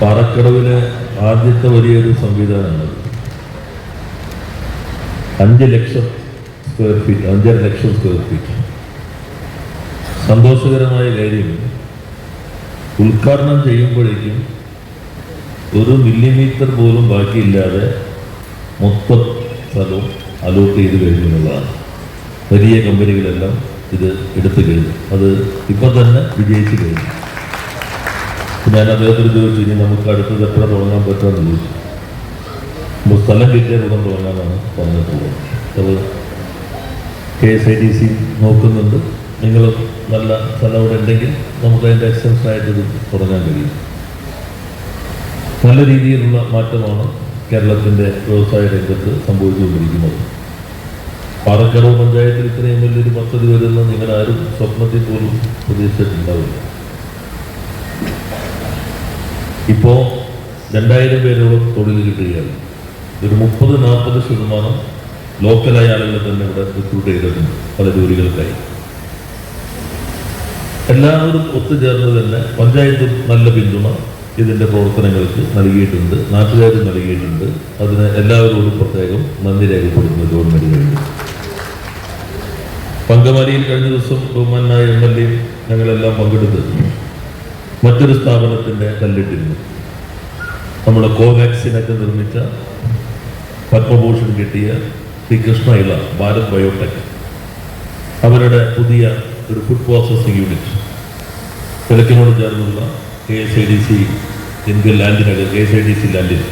പാറക്കടവിലെ ആദ്യത്തെ വലിയൊരു സംവിധാനമാണ് അഞ്ച് ലക്ഷം സ്ക്വയർ ഫീറ്റ് അഞ്ചര ലക്ഷം സ്ക്വയർ ഫീറ്റ് സന്തോഷകരമായ കാര്യം ഉദ്ഘാടനം ചെയ്യുമ്പോഴേക്കും ഒരു മില്ലിമീറ്റർ പോലും ബാക്കിയില്ലാതെ മൊത്തം സ്ഥലവും അലോട്ട് ചെയ്ത് കഴിഞ്ഞു എന്നുള്ളതാണ് വലിയ കമ്പനികളെല്ലാം ഇത് എടുത്തു കഴിഞ്ഞു. അത് ഇപ്പം തന്നെ വിജയിച്ചു കഴിഞ്ഞു. ഞാൻ അദ്ദേഹത്തിന് ചോദിച്ചു ഇനി നമുക്ക് അടുത്തത് എത്ര തുടങ്ങാൻ പറ്റുമെന്ന് ചോദിച്ചു. സ്ഥലം കിട്ടിയ മുഖം തുടങ്ങാനാണ് പറഞ്ഞിട്ടുള്ളത്. അത് K S I T C നോക്കുന്നുണ്ട്. നിങ്ങൾ നല്ല സ്ഥലം ഇവിടെ ഉണ്ടെങ്കിൽ നമുക്ക് അതിന്റെ എക്സ്റ്റൻഷനായിട്ട് ഇത് തുടങ്ങാൻ കഴിയും. നല്ല രീതിയിലുള്ള മാറ്റമാണ് കേരളത്തിന്റെ വ്യവസായ രംഗത്ത് സംഭവിച്ചുകൊണ്ടിരിക്കുന്നത്. പാറക്കടവ് പഞ്ചായത്തിൽ ഇത്രയും വലിയൊരു പദ്ധതി വരുന്ന നിങ്ങളാരും സ്വപ്നത്തിൽ പോലും പ്രതീക്ഷിച്ചിട്ടുണ്ടാവില്ല. ഇപ്പോൾ രണ്ടായിരം പേരോളം തൊഴിൽ കിട്ടുകയാണ്. ഒരു മുപ്പത് നാൽപ്പത് ശതമാനം ലോക്കലായ ആളുകൾ തന്നെ ഇവിടെ റിക്രൂട്ട് ചെയ്തിട്ടുണ്ട് പല ജോലികൾക്കായി. എല്ലാവരും ഒത്തുചേർന്ന് തന്നെ പഞ്ചായത്തും നല്ല പിന്തുണ ഇതിന്റെ പ്രവർത്തനങ്ങൾക്ക് നൽകിയിട്ടുണ്ട്. നാട്ടുകാരും നൽകിയിട്ടുണ്ട്. അതിന് എല്ലാവരോടും പ്രത്യേകം നന്ദി രേഖപ്പെടുത്തുന്നു ഗവൺമെന്റ് വേണ്ടി പങ്കമാലിയിൽ കഴിഞ്ഞ ദിവസം ബഹുമാനായ എം എൽ എയും ഞങ്ങളെല്ലാം പങ്കെടുത്ത് മറ്റൊരു സ്ഥാപനത്തിന്റെ കല്ലിട്ടിരുന്നു നമ്മുടെ കോവാക്സിനൊക്കെ നിർമ്മിച്ച പത്മഭൂഷൺ കിട്ടിയ ശ്രീ കൃഷ്ണ ഇള ഭാരത് ബയോടെക്. അവരുടെ പുതിയ ഒരു ഫുഡ് പ്രോസസ്സിംഗ് യൂണിറ്റ് കിഴക്കിനോട് ചേർന്നുള്ള K S I D C Indian ലാൻഡിനകത്ത് K S I D C ലാൻഡിൽ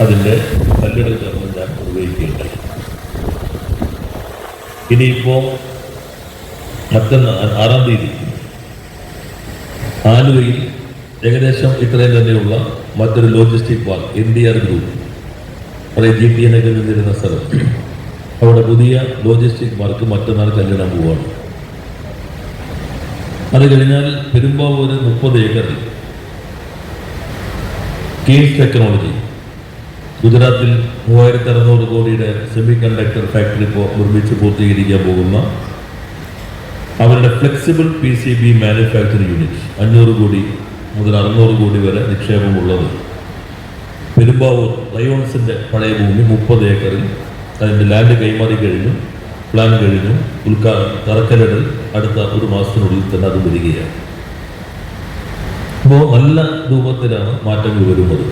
അതിന്റെ കല്ലിടൽ ചേർന്ന് ഞാൻ നിർവഹിക്കുകയുണ്ടായി. ഇനിയിപ്പോൾ മറ്റന്നാ ആറാം തീയതി ആലുവയിൽ ഏകദേശം ഇത്രയും തന്നെയുള്ള മറ്റൊരു logistic park N D R group അതായത് ജി പി എന്നൊക്കെ നിന്നിരുന്ന സ്ഥലം. അവിടെ പുതിയ ലോജിസ്റ്റിക് പാർക്ക് മറ്റന്നാൾ കല്ലിടാൻ പോവുകയാണ് അത് കഴിഞ്ഞാൽ പെരുമ്പാവൂര് മുപ്പത് ഏക്കർ കെയ്സ് ടെക്നോളജി ഗുജറാത്തിൽ മൂവായിരത്തി അറുന്നൂറ് കോടിയുടെ സെമി കണ്ടക്ടർ ഫാക്ടറി നിർമ്മിച്ച് പൂർത്തീകരിക്കാൻ പോകുന്ന അവരുടെ flexible P C B manufacturing unit അഞ്ഞൂറ് കോടി മുതൽ അറുന്നൂറ് കോടി വരെ നിക്ഷേപമുള്ളത്. പെരുമ്പാവൂർ ലയോൺസിന്റെ പഴയ ഭൂമി മുപ്പത് ഏക്കറിൽ അതിന്റെ ലാൻഡ് കൈമാറി കഴിഞ്ഞു പ്ലാൻ കഴിഞ്ഞു ഉൽക്കാ തറക്കല്ലിടൽ അടുത്ത ഒരു മാസത്തിനുള്ളിൽ തന്നെ അത് വരികയാണ്. അപ്പോൾ നല്ല രൂപത്തിലാണ് മാറ്റങ്ങൾ വരുന്നത്.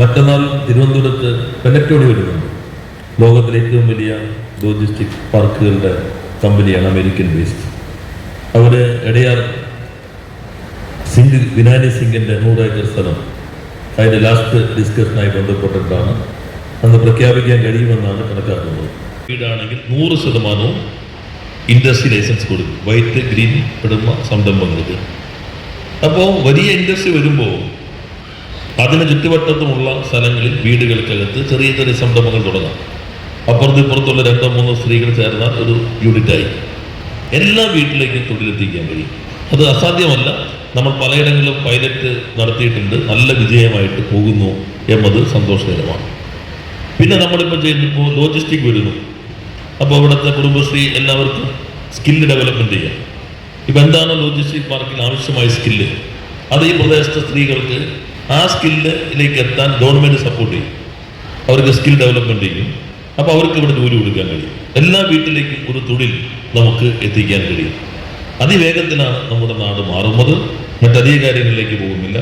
മറ്റന്നാൾ തിരുവനന്തപുരത്ത് പെനറ്റോടി വരുന്നുണ്ട്. ലോകത്തിലെ ഏറ്റവും വലിയ ലോജിസ്റ്റിക് പാർക്കുകളുടെ കമ്പനിയാണ് അമേരിക്കൻ ബേസ്ഡ് അവർ എടയാർ സിംഗ് വിനാനി സിംഗിന്റെ നൂറ് ഏക്കർ സ്ഥലം അതിന്റെ ലാസ്റ്റ് ഡിസ്കഷനായി ബന്ധപ്പെട്ടിട്ടാണ്. അന്ന് പ്രഖ്യാപിക്കാൻ കഴിയുമെന്നാണ് കണക്കാക്കുന്നത്. വീടാണെങ്കിൽ നൂറ് ശതമാനവും ഇൻഡസ്ട്രി ലൈസൻസ് കൊടുക്കും. വൈറ്റ് ഗ്രീൻ പെടുന്ന സംരംഭങ്ങൾക്ക്. അപ്പോൾ വലിയ ഇൻഡസ്ട്രി വരുമ്പോൾ അതിന് ചുറ്റുവട്ടത്തുമുള്ള സ്ഥലങ്ങളിൽ വീടുകൾക്കകത്ത് ചെറിയ ചെറിയ സംരംഭങ്ങൾ തുടങ്ങാം. അപ്പുറത്ത് ഇപ്പുറത്തുള്ള രണ്ടോ മൂന്നോ സ്ത്രീകൾ ചേർന്ന ഒരു യൂണിറ്റായി എല്ലാ വീട്ടിലേക്കും തൊഴിലെത്തിക്കാൻ കഴിയും. അത് അസാധ്യമല്ല. നമ്മൾ പലയിടങ്ങളിലും പൈലറ്റ് നടത്തിയിട്ടുണ്ട്. നല്ല വിജയമായിട്ട് പോകുന്നു എന്നത് സന്തോഷകരമാണ്. പിന്നെ നമ്മളിപ്പോൾ ചെയ്യുമ്പോൾ ലോജിസ്റ്റിക് വരുന്നു. അപ്പോൾ ഇവിടുത്തെ കുടുംബശ്രീ എല്ലാവർക്കും സ്കില്ല് ഡെവലപ്മെന്റ് ചെയ്യാം. ഇപ്പം എന്താണ് ലോജിസ്റ്റിക് പാർക്കിന് ആവശ്യമായ സ്കില്ല് അത് ഈ പ്രദേശത്തെ സ്ത്രീകൾക്ക് ആ സ്കില്ലിലേക്ക് എത്താൻ ഗവൺമെന്റ് സപ്പോർട്ട് ചെയ്യും. അവർക്ക് സ്കിൽ ഡെവലപ്മെന്റ് ചെയ്യും. അപ്പോൾ അവർക്ക് ഇവിടെ ജോലി കൊടുക്കാൻ കഴിയും. എല്ലാ വീട്ടിലേക്കും ഒരു തൊഴിൽ നമുക്ക് എത്തിക്കാൻ കഴിയും. അതിവേഗത്തിലാണ് നമ്മുടെ നാട് മാറുന്നത്. മറ്റധിക കാര്യങ്ങളിലേക്ക് പോകുന്നില്ല.